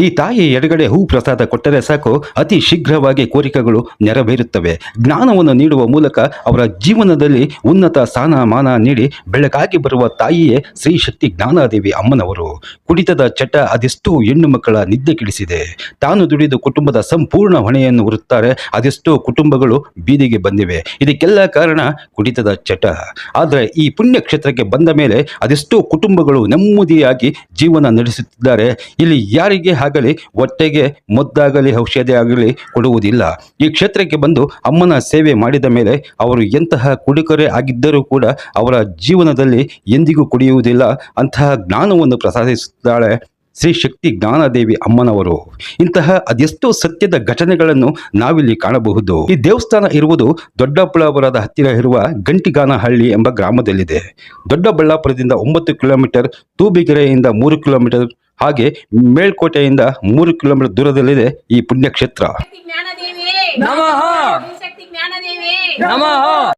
ಈ ತಾಯಿ ಎಡಗಡೆ ಹೂ ಪ್ರಸಾದ ಕೊಟ್ಟರೆ ಸಾಕು. ಅತಿ ಶೀಘ್ರವಾಗಿ ಕೋರಿಕೆಗಳು ನೆರವೇರುತ್ತವೆ. ಜ್ಞಾನವನ್ನು ನೀಡುವ ಮೂಲಕ ಅವರ ಜೀವನದಲ್ಲಿ ಉನ್ನತ ಸ್ಥಾನಮಾನ ನೀಡಿ ಬೆಳಕಾಗಿ ಬರುವ ತಾಯಿಯೇ ಶ್ರೀ ಶಕ್ತಿ ಜ್ಞಾನಾದೇವಿ ಅಮ್ಮನವರು. ಕುಡಿತದ ಚಟ ಅದೆಷ್ಟೋ ಹೆಣ್ಣು ಮಕ್ಕಳ ನಿದ್ದೆ ಕೆಡಿಸಿದೆ. ತಾನು ದುಡಿದು ಕುಟುಂಬದ ಸಂಪೂರ್ಣ ಹೊಣೆಯನ್ನು ಹೊರುತ್ತಾರೆ. ಅದೆಷ್ಟೋ ಕುಟುಂಬಗಳು ಬೀದಿಗೆ ಬಂದಿವೆ. ಇದಕ್ಕೆಲ್ಲ ಕಾರಣ ಕುಡಿತದ ಚಟ. ಆದರೆ ಈ ಪುಣ್ಯ ಕ್ಷೇತ್ರಕ್ಕೆ ಬಂದ ಮೇಲೆ ಅದೆಷ್ಟೋ ಕುಟುಂಬಗಳು ನೆಮ್ಮದಿಯಾಗಿ ಜೀವನ ನಡೆಸುತ್ತಿದ್ದಾರೆ. ಇಲ್ಲಿ ಯಾರಿಗೆ ಆಗಲಿ ಹೊಟ್ಟೆಗೆ ಮದ್ದಾಗಲಿ, ಔಷಧಿ ಆಗಲಿ ಕೊಡುವುದಿಲ್ಲ. ಈ ಕ್ಷೇತ್ರಕ್ಕೆ ಬಂದು ಅಮ್ಮನ ಸೇವೆ ಮಾಡಿದ ಮೇಲೆ ಅವರು ಎಂತಹ ಕುಡುಕರೇ ಆಗಿದ್ದರೂ ಕೂಡ ಅವರ ಜೀವನದಲ್ಲಿ ಎಂದಿಗೂ ಕುಡಿಯುವುದಿಲ್ಲ. ಅಂತಹ ಜ್ಞಾನವನ್ನು ಪ್ರಸಾದಿಸುತ್ತಾಳೆ ಶ್ರೀ ಶಕ್ತಿ ಜ್ಞಾನದೇವಿ ಅಮ್ಮನವರು. ಇಂತಹ ಅದೆಷ್ಟೋ ಸತ್ಯದ ಘಟನೆಗಳನ್ನು ನಾವಿಲ್ಲಿ ಕಾಣಬಹುದು. ಈ ದೇವಸ್ಥಾನ ಇರುವುದು ದೊಡ್ಡಬಳ್ಳಾಪುರದ ಹತ್ತಿರ ಇರುವ ಗಂಟಿಗಾನಹಳ್ಳಿ ಎಂಬ ಗ್ರಾಮದಲ್ಲಿದೆ. ದೊಡ್ಡಬಳ್ಳಾಪುರದಿಂದ ಒಂಬತ್ತು ಕಿಲೋಮೀಟರ್, ತೂಬಿಗೆರೆಯಿಂದ ಮೂರು ಕಿಲೋಮೀಟರ್ ಹಾಗೆ ಮೇಲ್ಕೋಟೆಯಿಂದ ಮೂರು ಕಿಲೋಮೀಟರ್ ದೂರದಲ್ಲಿದೆ ಈ ಪುಣ್ಯಕ್ಷೇತ್ರ. ಶಕ್ತಿ ಜ್ಞಾನದೇವಿ. ನಮಃ. ಶಕ್ತಿ ಜ್ಞಾನದೇವಿ. ನಮಃ.